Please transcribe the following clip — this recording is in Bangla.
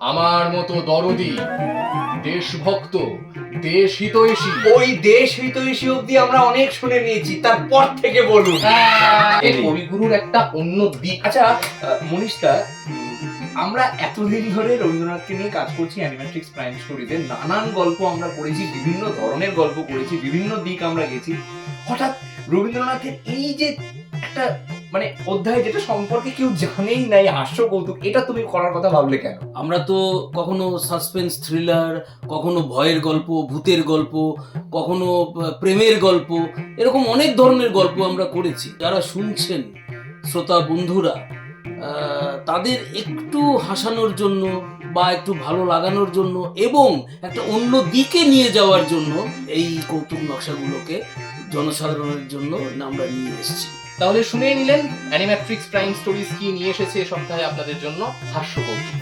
আমার মতো দরদি দেশভক্ত দেশ হিতৈষী ওই দেশ হিতৈষী অব্দি আমরা অনেক শুনে নিয়েছি তারপর থেকে বলুন। এই কবিগুরুর একটা অন্য দিক। আচ্ছা আহ, মনীষদা আমরা এতদিন ধরে রবীন্দ্রনাথকে নিয়ে কাজ করছি অ্যানিমেট্রিক্স প্রাইম স্টোরিতে নানান গল্প আমরা পড়েছি বিভিন্ন ধরনের গল্প পড়েছি বিভিন্ন দিক আমরা গেছি। হঠাৎ রবীন্দ্রনাথের এই যে একটা মানে অধ্যায় যেটা সম্পর্কে কেউ জানেই নাই, হাস্য কৌতুক, এটা তুমি করার কথা ভাবলে কেন? আমরা তো কখনো সাসপেন্স থ্রিলার কখনো ভয়ের গল্প, ভূতের গল্প, কখনো প্রেমের গল্প, এরকম অনেক ধরনের গল্প আমরা করেছি। যারা শুনছেন, শ্রোতা, বন্ধুরা তাদের একটু হাসানোর জন্য বা একটু ভালো লাগানোর জন্য এবং একটা অন্য দিকে নিয়ে যাওয়ার জন্য এই কৌতুক নকশাগুলোকে জনসাধারণের জন্য আমরা নিয়ে এসেছি। তাহলে শুনে নিলেন অ্যানিম্যাট্রিক্স প্রাইম স্টোরিজ কি নিয়ে এসেছে এ সপ্তাহে আপনাদের জন্য হাস্য কৌতুক